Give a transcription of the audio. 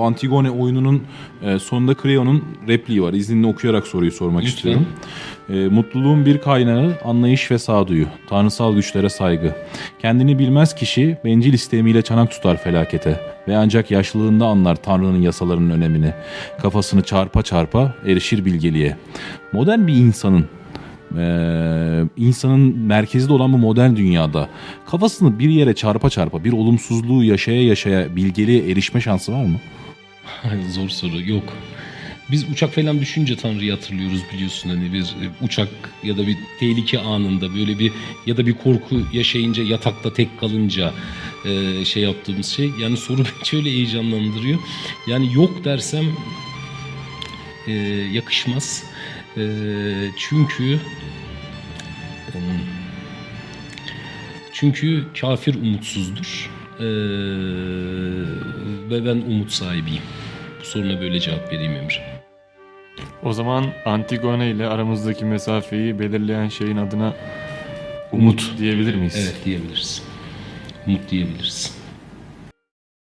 Antigone oyununun e, sonunda Creon'un repliği var. İzninle okuyarak soruyu sormak Lütfen. istiyorum. E, mutluluğun bir kaynağı anlayış ve sağduyu, tanrısal güçlere saygı. Kendini bilmez kişi bencil istemiyle çanak tutar felakete ve ancak yaşlılığında anlar Tanrı'nın yasalarının önemini. Kafasını çarpa çarpa erişir bilgeliğe. Modern bir insanın ee, insanın merkezde olan bu modern dünyada kafasını bir yere çarpa çarpa bir olumsuzluğu yaşaya yaşaya bilgeliğe erişme şansı var mı? Zor soru yok. Biz uçak falan düşünce Tanrı'yı hatırlıyoruz biliyorsun hani bir e, uçak ya da bir tehlike anında böyle bir ya da bir korku yaşayınca yatakta tek kalınca e, şey yaptığımız şey yani soru beni şöyle heyecanlandırıyor. Yani yok dersem e, yakışmaz. E, çünkü çünkü kafir umutsuzdur. E, ve ben umut sahibiyim. Bu soruna böyle cevap vereyim Emir. O zaman Antigone ile aramızdaki mesafeyi belirleyen şeyin adına umut, diyebilir miyiz? Evet diyebiliriz. Umut diyebiliriz.